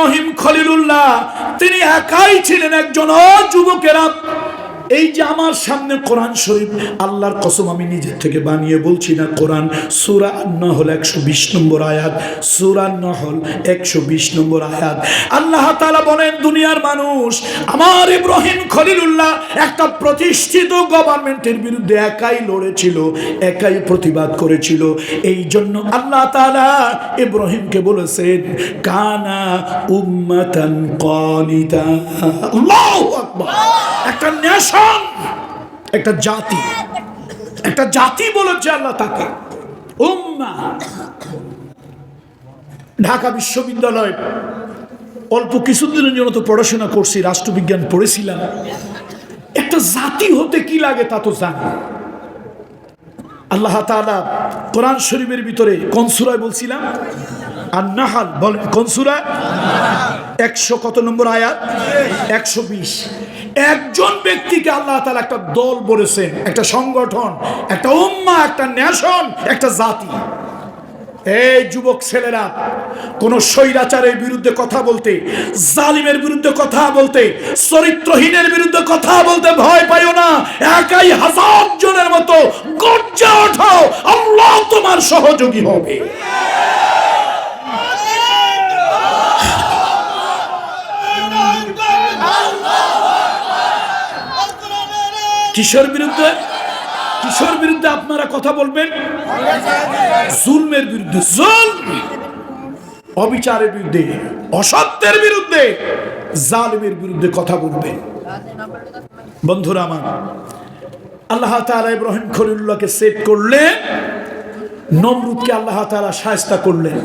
ইব্রাহিম খলিলুল্লাহ তিনি একাই ছিলেন একজন যুবকেরা এই যে আমার সামনে কোরআন শরীফ, আল্লাহর কসম আমি নিজের থেকে বানিয়ে বলছি না কোরআন। সুরা নহল একশো বিশ নম্বর আয়াত, সুরা নহল একশো বিশ নম্বর আয়াত। আল্লাহ তালা বলেন, দুনিয়ার মানুষ, আমার ইব্রাহিম খলিলুল্লাহ একটা প্রতিষ্ঠিত গভর্নমেন্টের বিরুদ্ধে একাই লড়েছিল, একাই প্রতিবাদ করেছিল। এই জন্য আল্লাহ তালা ইব্রাহিমকে বলেছেন, কানা উম্মাতান কনিতা আল্লাহু আকবার। একটা নেশন, একটা জাতি একটা জাতি বলেছে আল্লাহ তাকে। উম্মা। ঢাকা বিশ্ববিদ্যালয়, অল্প কিছুদিনের জন্য তো পড়াশোনা করছি, রাষ্ট্রবিজ্ঞান পড়েছিলাম। একটা জাতি হতে কি লাগে তা তো জানি। আল্লাহ তাআলা কোরআন শরীফের ভিতরে কনসুরায় বলছিলাম? আর নাহাল বলেন কনসুরা একশো কত নম্বর আয়াত? একশো বিশ। একজন ব্যক্তিকে আল্লাহ তাআলা একটা দল বলেছেন, একটা সংগঠন, একটা উম্মা, একটা ন্যাশন একটা জাতি। এই যুবক ছেলেরা, কোন স্বৈরাচারের বিরুদ্ধে কথা বলতে, জালিমের বিরুদ্ধে কথা বলতে, চরিত্রহীনের বিরুদ্ধে কথা বলতে ভয় পাইও না। একাই হাজার জনের মতো গর্জা ওঠাও, আল্লাহ তোমার সহযোগী হবে। কিসের বিরুদ্ধে? কিশোর বিরুদ্ধে আপনারা কথা বলবেন? জুলমের বিরুদ্ধে অবিচারের বিরুদ্ধে, অসত্যের বিরুদ্ধে, জালিমের বিরুদ্ধে কথা বলবেন। বন্ধুরা আমার, আল্লাহ তাআলা ইব্রাহিম খলিলুল্লাহকে সেভ করলেন, নমরুদকে আল্লাহ তাআলা সায়স্তা করলেন।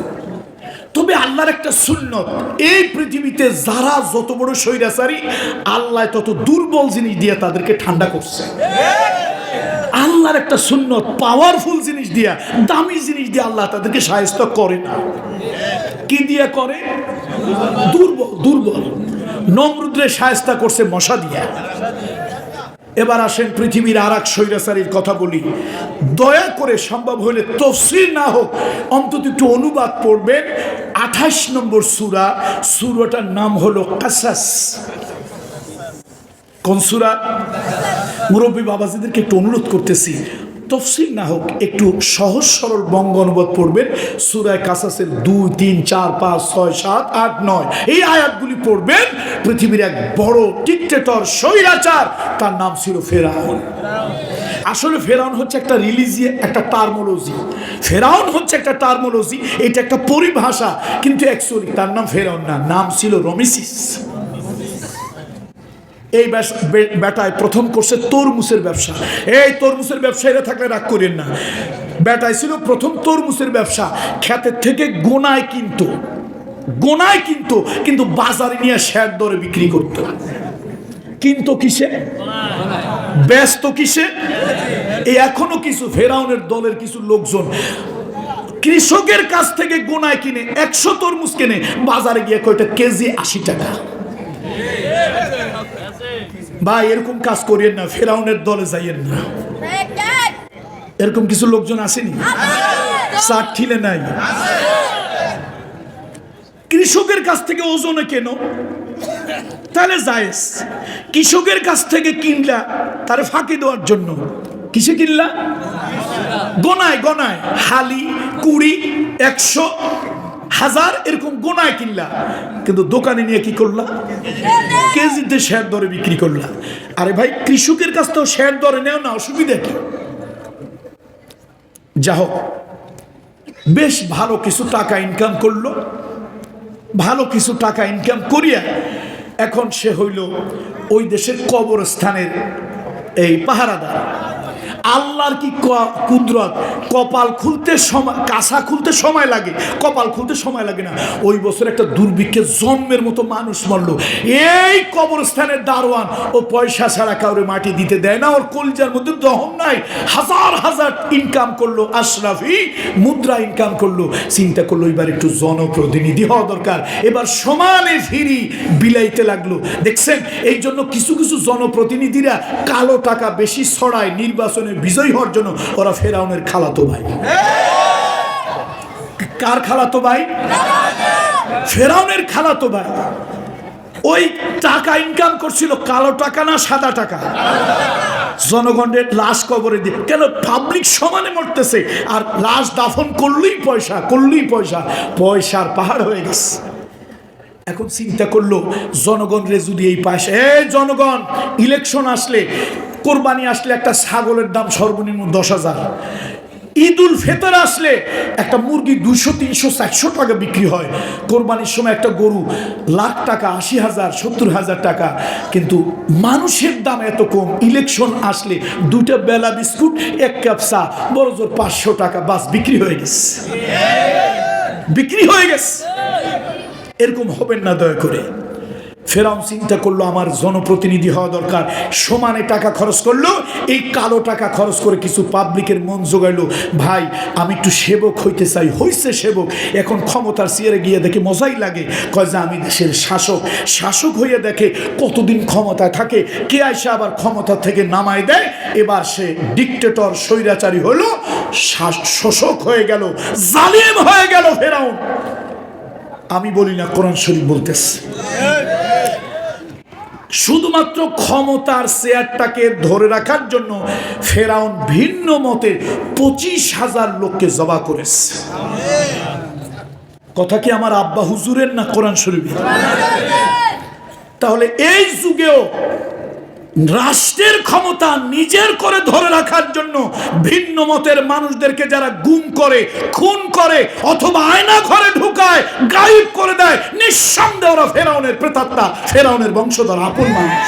তবে আল্লাহর একটা সুন্নত। এই পৃথিবীতে যারা যত বড় স্বৈরাচারী, আল্লাহ তত দুর্বল জিনিস দিয়ে তাদেরকে ঠান্ডা করছে। আল্লাহর একটা সুন্নত পাওয়ারফুল জিনিস দিয়া, দামি জিনিস দিয়ে আল্লাহ তাদেরকে সাহায্য করে না। কি দিয়ে করে? দুর্বল দুর্বল। নমরুদ্রে সাহায্য করছে মশা দিয়া। এবার আসেন পৃথিবীর আর এক স্বৈরাচারীর কথা বলি। দয়া করে সম্ভব হলে তফসির না হোক, অন্তত একটু অনুবাদ পড়বেন। আঠাশ নম্বর সুরা, সুরাটার নাম হলো কাসাস। কোন সুরা? মুরব্বী বাবাজিদেরকে একটু অনুরোধ করতেছি। তফসিল না হোক, একটু সহজ সরল বঙ্গ অনুবাদ পড়বেন। সুরায় কাসাসের দুই, তিন, চার, পাঁচ, ছয়, সাত, আট, নয়। এই আয়াতগুলি পড়বেন, পৃথিবীর এক বড় টিকটেটর স্বৈরাচার, তার নাম ছিল ফেরাউন। আসলে ফেরাউন হচ্ছে একটা রিলিজিয়ে একটা টার্মোলজি ফেরাউন হচ্ছে একটা টার্মোলজি এটা একটা পরিভাষা, কিন্তু অ্যাকচুয়ালি তার নাম ফেরাউন না, নাম ছিল রমিসিস। এই বেটায় প্রথম করছে তরমুসের ব্যবসা। এই তরমুসের ব্যবসায়ীরা থাকলে রাগ করেন না। বেটায় ছিল প্রথম তরমুসের ব্যবসা। ক্ষেতের থেকে গোনায় কিন্তু। গোনায় কিন্তু কিন্তু বাজারে নিয়ে শেয়ার দরে বিক্রি করতো। কিন্তু কিসে? ব্যস্ত কিসে? এই এখনও কিছু ফেরাউনের দলের কিছু লোকজন কৃষকের কাছ থেকে গোনায় কিনে, একশো তরমুজ কিনে, বাজারে গিয়ে কয়টা কেজি আশি টাকা। ভাই, এরকম কাজ করিয়েন না, ফেরাউনের দলে যাইয়েন না। এরকম কিছু লোকজন আসেনি? চার ঠিলে নাই। কৃষকের কাছ থেকে ওজনে কেন? তাহলে জায়েজ। কৃষকের কাছ থেকে কিনলা, তার ফাঁকি দেওয়ার জন্য। কিসে কিনলা? গোনায় গোনায়। হালি, কুড়ি, একশো হাজার এরকম গোনায় কিনলা। কিন্তু দোকানে নিয়ে কি করলা? কেজিতে শেয়ার দরে বিক্রি করলা। আরে ভাই, কৃষকের কাছ থেকে শেয়ার দরে নেও না, অসুবিধা কি? যা হোক, বেশ ভালো কিছু টাকা ইনকাম করল। ভালো কিছু টাকা ইনকাম করিয়া এখন সে হইল ওই দেশের কবরস্থানের এই পাহারাদার। আল্লাহর কি কুদরত? কপাল খুলতে সময় কাঁসা খুলতে সময় লাগে। কপাল খুলতে সময় লাগে না। ওই বছর একটা দুর্ভিক্ষে জন্মের মতো মানুষ মরলো। এই কবরস্থানের দারোয়ান, ও পয়সা ছাড়া কাউরে মাটি দিতে দেয় না। ওর কলজার মধ্যে দহন নাই। হাজার হাজার ইনকাম করল আশরাফি, মুদ্রা ইনকাম করল। চিন্তা করল এবার একটু জনপ্রতিনিধি হওয়া দরকার। এবার সমানে ফিরি, বিলাইতে লাগল। দেখছেন? এই জন্য কিছু কিছু জনপ্রতিনিধিরা কালো টাকা বেশি ছড়ায়, নির্বাচনে বিজয়ী হওয়ার জন্য ওরা ফেরাউনের খালাতো ভাই। কার খালাতো ভাই? ফেরাউনের খালাতো ভাই। ওই টাকা ইনকাম করছিল কালো টাকা না সাদা টাকা? জনগণের লাশ কবরে দিয়ে। কেন পাবলিক সমানে মরতেছে? আর লাশ দাফন করলেই পয়সা করলেই পয়সা। পয়সার পাহাড় হয়ে গেছে। এখন চিন্তা করল, জনগণরে যদি এই পাশে এই জনগণ ইলেকশন আসলে কোরবানি আসলে একটা ছাগলের দাম সর্বনিম্ন দশ হাজার। ঈদ উল ফেতর আসলে একটা মুরগি দুশো তিনশো, চারশো টাকা বিক্রি হয়। কোরবানির সময় একটা গরু লাখ টাকা, আশি হাজার, সত্তর হাজার টাকা। কিন্তু মানুষের দাম এত কম ইলেকশন আসলে দুটা বেলা বিস্কুট, এক কাপ চা, বড় জোর পাঁচশো টাকা বাস বিক্রি হয়ে গেছে। বিক্রি হয়ে গেছে। এরকম হবেন না দয়া করে। ফেরাউন চিন্তা করল, আমার জনপ্রতিনিধি হওয়া দরকার। সমানে টাকা খরচ করল, এই কালো টাকা খরচ করে কিছু পাবলিকের মন জোগাইলো, ভাই, আমি একটু সেবক হইতে চাই। হইছে সেবক, এখন ক্ষমতার চেয়ারে গিয়ে দেখে মজাই লাগে। কয় যে, আমি দেশের শাসক। শাসক হইয়া দেখে কতদিন ক্ষমতায় থাকে, কে আইসা আবার ক্ষমতা থেকে নামায় দেয়? এবার সে ডিকটেটর স্বৈরাচারী হলো শোষক হয়ে গেল, জালিম হয়ে গেল ফেরাউন। আমি বলি না, কোরআন শরীফ বলতেছে। শুধুমাত্র ক্ষমতার শেয়ারটাকে ধরে রাখার জন্য ফেরাউন ভিন্ন মতে পঁচিশ হাজার লোককে জবা করেছে। কথা কি আমার আব্বা হুজুরের না কোরআন শরীফ তাহলে এই যুগেও রাষ্ট্রের ক্ষমতা নিজের করে ধরে রাখার জন্য ভিন্ন মতের মানুষদেরকে যারা গুম করে, খুন করে অথবা আয়না ঘরে ঢুকায়, গায়েব করে দেয়, নিঃসন্দেহ ওরা ফেরাউনের প্রেতাত্মা, ফেরাউনের বংশধর, আপন মানুষ।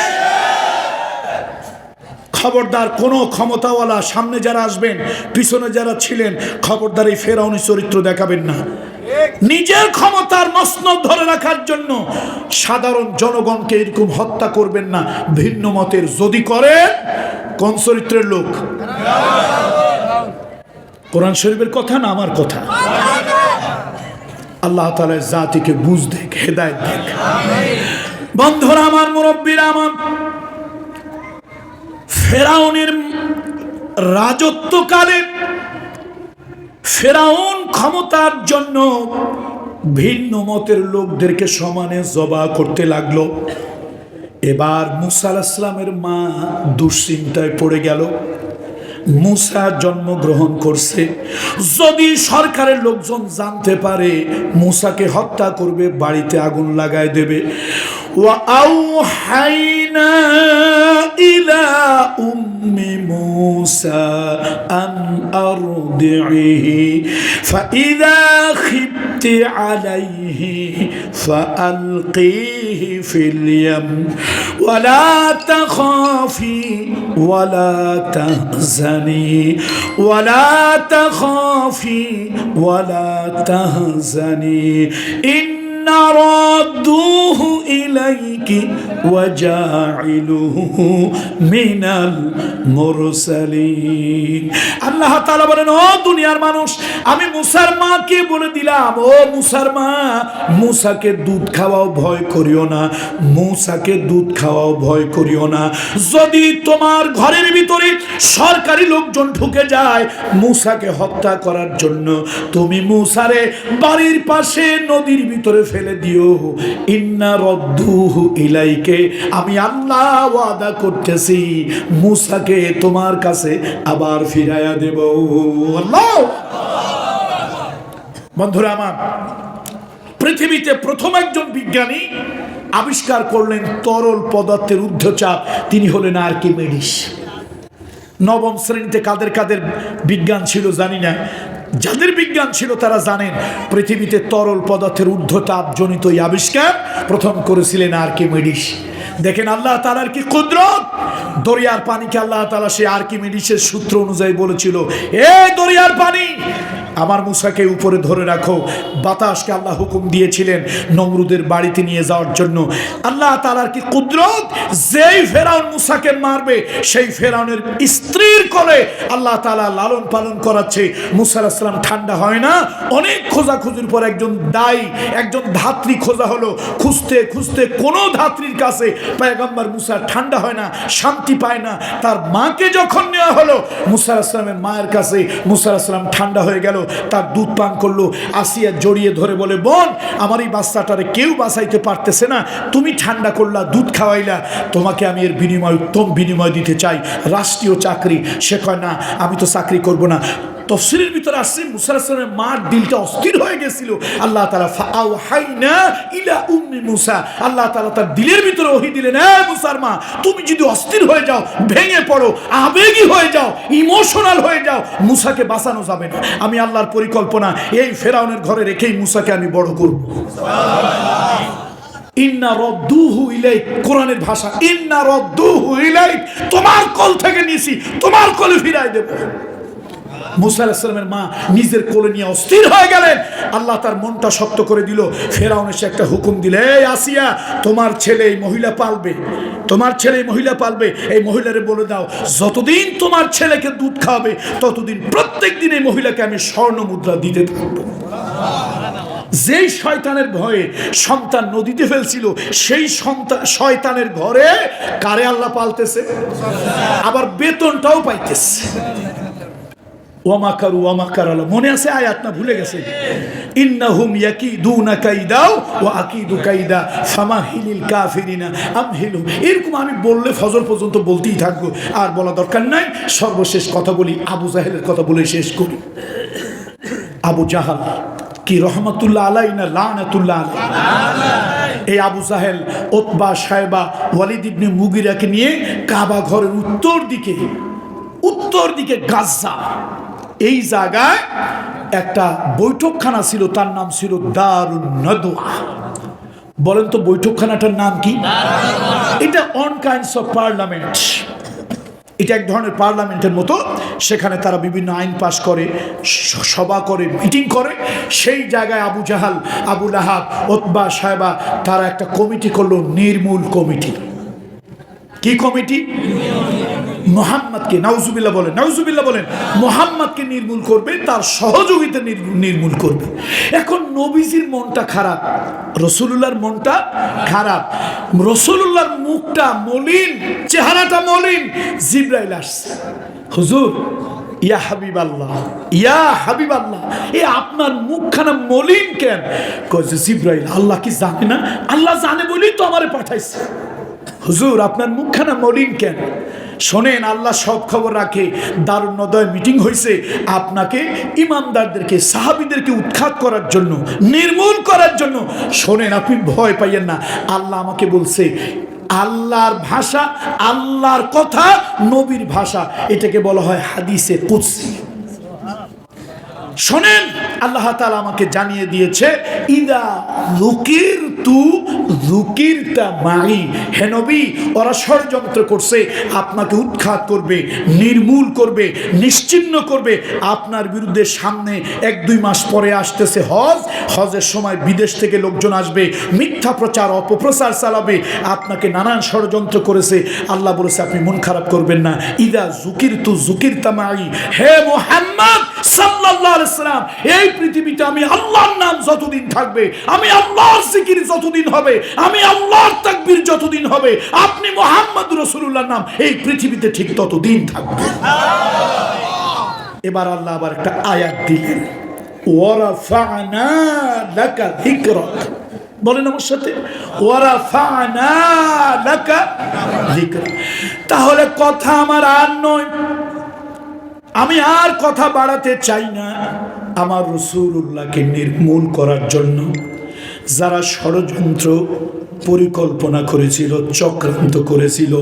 খবরদার কোনো ক্ষমতাওয়ালা সামনে যারা আসবেন, পিছনে যারা ছিলেন, খবরদার এই ফেরাউনি চরিত্র দেখাবেন না। নিজের ক্ষমতার মসনদ ধরে রাখার জন্য সাধারণ জনগণকে এরকম হত্যা করবেন না। ভিন্ন মতের যদি করে কোন চরিত্রের লোক? কোরআন শরীফের কথা না আমার কথা? আল্লাহ তালা জাতিকে বুঝ দেখ, হেদায়ত দেখ। বন্ধুরা আমার মুরব্বীরা আমার, ফেরাউনের রাজত্বকালে ফেরাউন ক্ষমতার জন্য ভিন্ন মতের লোকদেরকে সমানে জবা করতে লাগল। এবার মুসা আলাহিসামের মা দুশ্চিন্তায় পড়ে গেল। মুসা জন্মগ্রহণ করছে। যদি সরকারের লোকজন জানতে পারে, মুসাকে হত্যা করবে, বাড়িতে আগুন লাগায় দেবে। وأوحينا إلى أم موسى أن أرضعه فإذا خبت عليه فألقيه في اليم. ولا تخافي ولا تهزني ولا تخافي ولا تهزني. إن ردوه إلي. কি আল্লাহ বলেন, ও দুনিয়ার মানুষ, আমি মুসার বলে দিলাম। ও মুসার মা, মুসাকে দুধ খাওয়াও ভয় করিও না। মুসাকে দুধ খাওয়াও ভয় করিও না। যদি তোমার ঘরের ভিতরে সরকারি লোকজন ঢুকে যায়, মুসাকে হত্যা করার জন্য, তুমি মুসারে বাড়ির পাশে নদীর ভিতরে ফেলে দিও। ইন্না রদ্দুহু ইলাইকে আমি আল্লাহ ওয়াদা করতেছি। মুসাকে তোমার কাছে আবার ফিরাইয়া দেব। বন্ধুরা আমার, পৃথিবীতে প্রথম একজন বিজ্ঞানী আবিষ্কার করলেন তরল পদার্থের ঊর্ধ্বচাপ। তিনি হলেন আর্কিমেডিস। নবম শ্রেণীতে কাদের কাদের বিজ্ঞান ছিল জানি না। যাদের বিজ্ঞান ছিল তারা জানেন পৃথিবীতে তরল পদার্থের ঊর্ধ্বতাপজনিত এই আবিষ্কার। প্রথম করেছিলেন আর্কিমেডিস দেখেন আল্লাহ তালার কি কুদরত? দরিয়ার পানিকে আল্লাহ তালা সে আর্কিমেডিসের সূত্র অনুযায়ী বলেছিল, এ দরিয়ার পানি, আমার মুসাকে উপরে ধরে রাখো। বাতাসকে আল্লাহ হুকুম দিয়েছিলেন নমরুদের বাড়িতে নিয়ে যাওয়ার জন্য। আল্লাহ তালার কি কুদরত? যেই ফেরাউন মুসাকে মারবে, সেই ফেরাউনের স্ত্রীর কোলে আল্লাহ তালা লালন পালন করাচ্ছে। মুসা আসলাম ঠান্ডা হয় না? অনেক খোঁজাখুঁজির পর একজন দায়ী, একজন ধাত্রী খোঁজা হলো। খুঁজতে খুঁজতে কোনো ধাত্রীর কাছে পায়গাম্বার মুসা ঠান্ডা হয় না, শান্তি পায় না। তার মাকে যখন নেওয়া হলো, মুসা আসলামের মায়ের কাছে মুসা আসলাম ঠান্ডা হয়ে গেল, তার দুধ পান করল, আসিয়া জড়িয়ে ধরে বলে, বোন, আমার এই বাচ্চাটারে কেউ বাঁচাইতে পারতেছে না। তুমি ঠান্ডা করলা, দুধ খাওয়াইলা। তোমাকে আমি এর বিনিময়, উত্তম বিনিময় দিতে চাই। রাষ্ট্রীয় চাকরি। সে কয়, না, আমি তো চাকরি করব না। তফসিলের ভিতরে আসছে মুসার মার দিলটা অস্থির হয়ে গেছিল। আল্লাহ তালা ফাও হাইনা ইলা উম্মি মুসা। আল্লাহ তালা তার দিলের ভিতরে ওহি দিলেন হ্যাঁ মুসার মা, তুমি যদি অস্থির হয়ে যাও, ভেঙে পড়ো, আবেগী হয়ে যাও, ইমোশনাল হয়ে যাও, মুসাকে বাঁচানো যাবে না। আমি আল্লাহর পরিকল্পনা এই ফেরাউনের ঘরে রেখেই মুসাকে আমি বড় করব। ইন্না রদ্দুহু ইলাইক, কোরআনের ভাষা, ইন্না রদ্দুহু ইলাইক, তোমার কল থেকে নিছি, তোমার কলে ফিরাই দেব। মুসা আলাহিসাল্লামের মা নিজের কোলে নিয়ে অস্থির হয়ে গেলেন। আল্লাহ তার মনটা শক্ত করে দিল। ফেরাউন এসে একটা হুকুম দিলে, এই আসিয়া, তোমার ছেলে এই মহিলা পালবে। তোমার ছেলে এই মহিলা পালবে। এই মহিলারে বলে দাও, যতদিন তোমার ছেলেকে দুধ খাওয়াবে, ততদিন প্রত্যেক দিন এই মহিলাকে আমি স্বর্ণ মুদ্রা দিতে থাকব। যেই শয়তানের ভয়ে সন্তান নদীতে ফেলছিল, সেই সন্তান শয়তানের ঘরে কারে আল্লাহ পালতেছে? আবার বেতনটাও পাইতেছে। ওয়ামাকারু ওয়ামাকার আল্লাহ মনে আছে আয়াত না ভুলে গেছে? ইন্নাহুম ইয়াকিদুনা কাইদাও ওয়া আকিদু কাইদা। ফামাহিলিল কাফিরিনা আমহিলুম এরকম আমি বললে ফজর পর্যন্ত বলতেই থাকব। আর বলা দরকার নাই, সর্বশেষ কথা বলি, আবু জাহেলের কথা বলে শেষ করি। আবু জাহাল, কি রহমতুল্লাহ আলাই না লানাতুল্লাহ আলাই এই আবু জাহেল ওতবা সাহেবা ওয়ালিদ মুগিরাকে নিয়ে কাবা ঘরের উত্তর দিকে উত্তর দিকে গাজ্জা। এই জায়গায় একটা বৈঠকখানা ছিল, তার নাম ছিল দারুণ নদুয়া বলেন তো বৈঠকখানাটার নাম কি? এটা অন কাইন্ডস অফ পার্লামেন্ট। এটা এক ধরনের পার্লামেন্টের মতো, সেখানে তারা বিভিন্ন আইন পাশ করে সভা করে, মিটিং করে। সেই জায়গায় আবু জাহাল, আবু লাহাব, ওতবা সাহেবা তারা একটা কমিটি করল, নির্মূল কমিটি। কি কমিটি? মোহাম্মদকে, নাউজুবিল্লাহ বলেন নাউজুবিল্লাহ বলেন, মোহাম্মদকে নির্মূল করবে, তার সহযোগিতা নির- নির্মূল করবে। এখন নবীজির মনটা খারাপ, রসুলুল্লাহর মনটা খারাপ। রসুলুল্লাহর মুখটা মলিন, চেহারাটা মলিন। জিব্রাইল আসছে। হুজুর, ইয়া হাবিব আল্লাহ ইয়া হাবিব আল্লাহ এ আপনার মুখখানা মলিন কেন? কয়েছে জিব্রাইল, আল্লাহ কি জানে না? আল্লাহ জানে বলেই তো আমারে পাঠাইছে। হুজুর, আপনার মুখখানা মলিন কেন? শোনেন, আল্লাহ সব খবর রাখে। দারুণ নদয় মিটিং হয়েছে আপনাকে ইমানদারদেরকে সাহাবিদেরকে উৎখাত করার জন্য, নির্মূল করার জন্য। শোনেন, আপনি ভয় পাইয়েন না। আল্লাহ আমাকে বলছে, আল্লাহর ভাষা, আল্লাহর কথা, নবীর ভাষা। এটাকে বলা হয় হাদিসে কুৎসি শোনেন, আল্লাহ তালা আমাকে জানিয়ে দিয়েছে, ইদা লুকির তু লুকির তা মাই। হে নবী, ওরা ষড়যন্ত্র করছে, আপনাকে উৎখাত করবে, নির্মূল করবে, নিশ্চিন্ন করবে। আপনার বিরুদ্ধে সামনে এক, দুই মাস পরে আসতেছে হজ। হজের সময় বিদেশ থেকে লোকজন আসবে, মিথ্যা প্রচার, অপপ্রচার চালাবে। আপনাকে নানান ষড়যন্ত্র করেছে। আল্লাহ বলেছে, আপনি মন খারাপ করবেন না। ইদা জুকির তু জুকির তামাই হে মোহাম্মদ সাল্লাল্লাহু সাল্লাম এই পৃথিবীতে আমি আল্লাহর নাম যতদিন থাকবে, আমি আল্লাহর জিকির যতদিন হবে, আমি আল্লাহর তাকবীর যতদিন হবে, আপনি মোহাম্মদ রাসূলুল্লাহর নাম এই পৃথিবীতে ঠিক ততদিন থাকবে। এবার আল্লাহ আবার একটা আয়াত দিলেন বলেন আমার সাথে, ওয়ারাফা'না লাকা তাহলে কথা আমার আর নয়। আমি আর কথা বাড়াতে চাই না। আমার রসুল্লাহকে নির্মূল করার জন্য যারা ষড়যন্ত্র পরিকল্পনা করেছিল, চক্রান্ত করেছিল,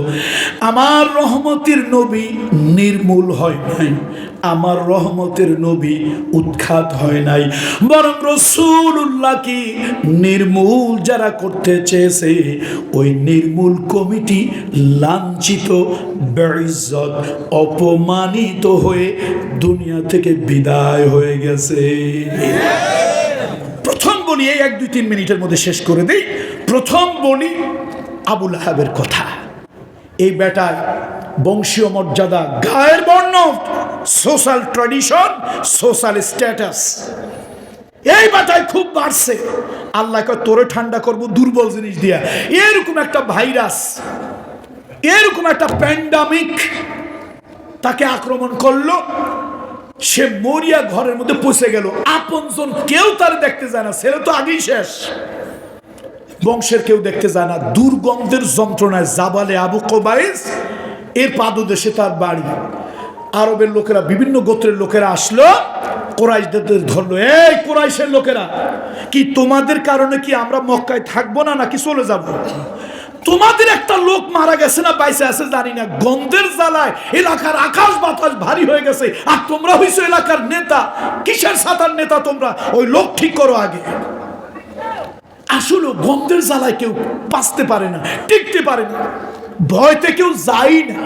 আমার রহমতের নবী নির্মূল হয় নাই, আমার রহমতের নবী উৎখাত হয় নাই, বরং রসুল্লাহকে নির্মূল যারা করতে চেয়েছে, ওই নির্মূল কমিটি লাঞ্ছিত বেইজ্জত অপমানিত হয়ে দুনিয়া থেকে বিদায় হয়ে গেছে। বলি এই এক, দুই, তিন মিনিটের মধ্যে শেষ করে দেই। প্রথম বলি আবুল আহাবের কথা। এই বেটায় বংশীয় মর্যাদা, গায়ের বর্ণ সোশ্যাল ট্র্যাডিশন সোশ্যাল স্ট্যাটাস এই বাটায় খুব বাড়ছে। আল্লাহ কয়, তোরে ঠান্ডা করব দুর্বল জিনিস দিয়া। এরকম একটা ভাইরাস, এরকম একটা প্যান্ডামিক তাকে আক্রমণ করল। সে মরিয়া ঘরের মধ্যে পৌঁছে গেল। আপনজন কেউ তার দেখতে যায় না, ছেলে তো আগেই শেষ। বংশের কেউ দেখতে যায় না। দুর্গন্ধের যন্ত্রণায় জাবালে আবু কোবাইস, এর পাদদেশে তার বাড়ি। আরবের লোকেরা, বিভিন্ন গোত্রের লোকেরা আসলো। কোরাইশদের ধরলো, এই কোরাইশের লোকেরা, কি তোমাদের কারণে কি আমরা মক্কায় থাকব না, নাকি চলে যাব? তোমাদের একটা লোক মারা গেছে না বাইসে আছে জানি না। গন্ধের জ্বালায় এলাকার আকাশ বাতাস ভারী হয়ে গেছে। আর তোমরা হইছো এলাকার নেতা। কিসের সাতার নেতা তোমরা? ওই লোক ঠিক করো আগে। আসলে গন্ধের জ্বালায় কেউ বাঁচতে পারে না, টিকতে পারে না। ভয়তে কেউ যায় না।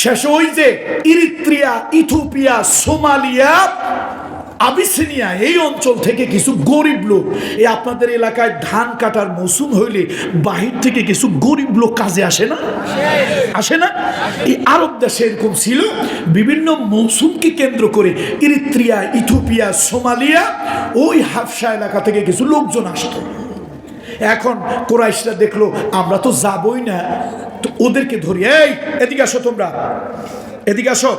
শেষ ওই যে ইরিত্রিয়া ইথোপিয়া সোমালিয়া আবিসিনিয়া, এই অঞ্চল থেকে কিছু গরিব লোক, এই আপনাদের এলাকায় ধান কাটার মৌসুম হইলে বাহির থেকে কিছু গরিব লোক কাজে আসে না? আসে না? এই আরব দেশে এরকম ছিল, বিভিন্ন মৌসুমকে কেন্দ্র করে ইরিত্রিয়া ইথোপিয়া সোমালিয়া, ওই হাফসা এলাকা থেকে কিছু লোকজন আসতো। এখন কোরাইশরা দেখল, আমরা তো যাবই না। তো ওদেরকে ধরি এই, এদিকে আসো তোমরা। এদিকে আসো।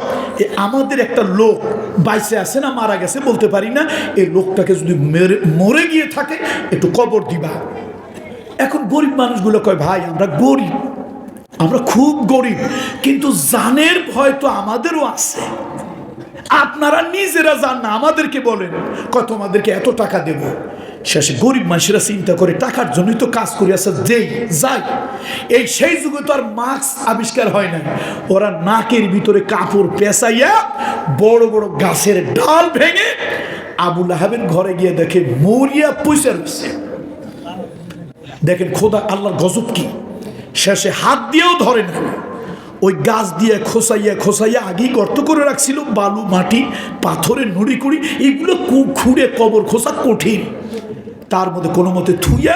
আমাদের একটা লোক বাইসে আছে না, মারা গেছে বলতে পারি না। এই লোকটাকে যদি মেরে, মরে গিয়ে থাকে, একটু কবর দিবা। এখন গরিব মানুষগুলো কয়, ভাই, আমরা গরিব। আমরা খুব গরিব। কিন্তু জানের ভয় তো আমাদেরও আছে। আপনারা নিজেরা যান না, আমাদেরকে বলেন। কত তোমাদেরকে এত টাকা দেব। শেষে গরিব মানুষেরা চিন্তা করে, টাকার জন্যই তো কাজ করে আছে দেই, যাই। এই সেই যুগে তো আর মাস্ক আবিষ্কার হয় না ওরা নাকের ভিতরে কাপড় পেঁচাইয়া বড় বড় গাছের ডাল ভেঙে আবুল আহাবের ঘরে গিয়ে দেখে, মরিয়া পয়সা রয়েছে। দেখেন, খোদা আল্লাহর গজব কি? শেষে হাত দিয়েও ধরে না ওই গাছ দিয়ে খোসাইয়া খোসাইয়া আগেই গর্ত করে রাখছিল, বালু, মাটি, পাথরের নুড়ি কুড়ি এগুলো খুঁড়ে কবর খোসা কঠিন। তার মধ্যে কোনো মতে থুইয়া,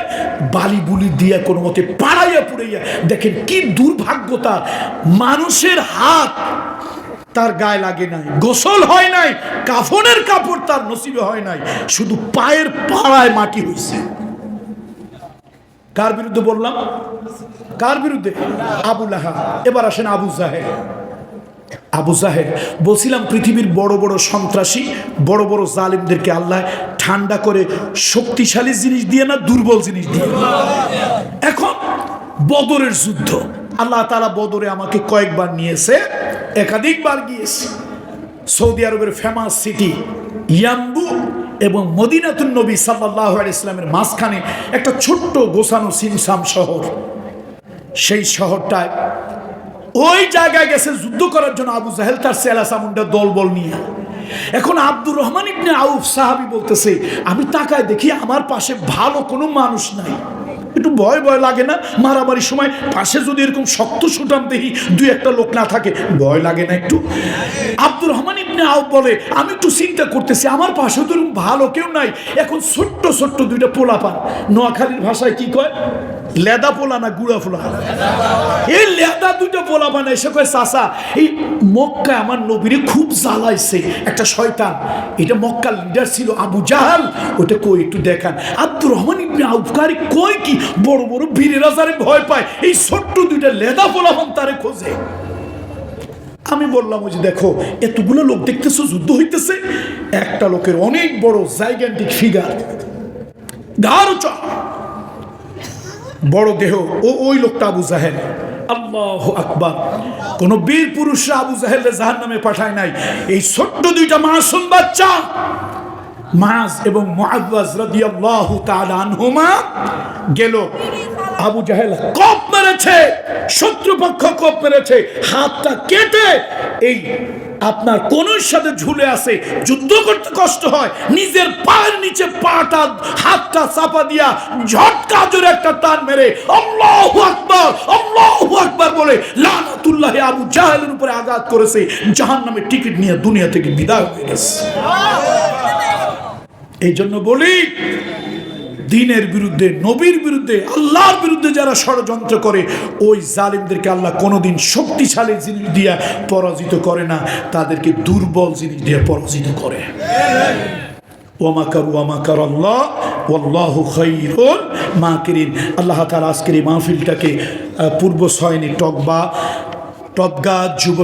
বালি বুলি দিয়ে কোনো মতে পাড়াইয়া পুড়াইয়া, দেখেন কি দুর্ভাগ্যতা মানুষের হাত তার গায়ে লাগে নাই, গোসল হয় নাই, কাফনের কাপড় তার নসিবে হয় নাই, শুধু পায়ের পাড়ায় মাটি হয়েছে কার বিরুদ্ধে বললাম? কার বিরুদ্ধে? আবু লাহা এবার আসেন আবু জাহেদ আবু জাহেদ, বলছিলাম পৃথিবীর বড় বড় সন্ত্রাসী, বড় বড় জালিমদেরকে আল্লাহ ঠান্ডা করে শক্তিশালী জিনিস দিয়ে না দুর্বল জিনিস দিয়ে? এখন বদরের যুদ্ধ। আল্লাহ তারা বদরে আমাকে কয়েকবার নিয়েছে, একাধিকবার গিয়েছে। সৌদি আরবের ফেমাস সিটি ইয়াম্বু এবং মদিনাতুন নবী সাল্লাহ ইসলামের মাঝখানে একটা ছোট্ট গোসানো সিমসাম শহর। সেই শহরটায় ওই জায়গায় গেছে, যুদ্ধ করার জন্য আবু জাহেল, তার সেলা সামুন্ডা দলবল নিয়ে। এখন আব্দুর রহমান ইবনে আউফ সাহাবি বলতেছে, আমি তাকায় দেখি আমার পাশে ভালো কোনো মানুষ নাই। একটু ভয় ভয় লাগে না? মারামারির সময় পাশে যদি এরকম শক্ত সুটাম দেখি, দুই একটা লোক না থাকে, ভয় লাগে না একটু? আব্দুর রহমান ইবনে আউফ বলে, আমি একটু চিন্তা করতেছি, আমার পাশে তো এরকম ভালো কেউ নাই। এখন ছোট্ট ছোট্ট দুইটা পোলাপান, নোয়াখালীর ভাষায় কি কয়? লেদা পোলা না গুড়া পোলা? এই লেদা দুটো পোলা মানে এসে কয় চাষা এই মক্কা আমার নবীরে খুব জ্বালাইছে একটা শয়তান। এটা মক্কার লিডার ছিল আবু জাহাল। ওটা কই, একটু দেখান। আব্দুর রহমান ইবনে আউফকারি কই কি, বড় বড় বীরেরা যারে ভয় পায়। এই ছোট্ট দুইটা লেদা পোলাপন তারে খোঁজে। আমি বললাম, ওই যে দেখো, এতগুলো লোক দেখতেছো, যুদ্ধ হইতেছে। একটা লোকের অনেক বড় জাইগ্যান্টিক ফিগার উঁচা বড় দেহ, ও ওই লোকটা আবু জাহেল। আল্লাহ আকবার। কোন বীর পুরুষরা আবু জাহেল জাহান নামে পাঠায় নাই। এই ছোট্ট দুইটা মাসুম বাচ্চা, মাস এবং মুআজ্জাজ রাদিয়াল্লাহু তাআলা আনহুমা গেল আবু জাহেল কপ মেরেছে শত্রুপক্ষ কপ মেরেছে হাতটা কেটে এই আপনার কোনোর সাথে ঝুলে আছে যুদ্ধ করতে কষ্ট হয় নিজের পায়ের নিচে পাটা হাতটা চাপা দিয়া ঝটকা জোরে একটা টান মেরে আল্লাহু আকবার আল্লাহু আকবার বলে লানাতুল্লাহি আবু জাহেলের উপরে আঘাত করেছে জাহান্নামের টিকিট নিয়ে দুনিয়া থেকে বিদায় হয়ে গেছে। এই জন্য বলি দিনের বিরুদ্ধে, নবীর বিরুদ্ধে, আল্লাহর বিরুদ্ধে যারা ষড়যন্ত্র করে, ওই জালিমদেরকে আল্লাহ কোনোদিন শক্তিশালী জিনিস দিয়ে পরাজিত করে না, তাদেরকে দুর্বল জিনিস দিয়ে পরাজিত করে। আল্লাহ তাআলা আজকের এই মাহফিলটাকে পূর্ব সয়নি টকবা টপগা যুব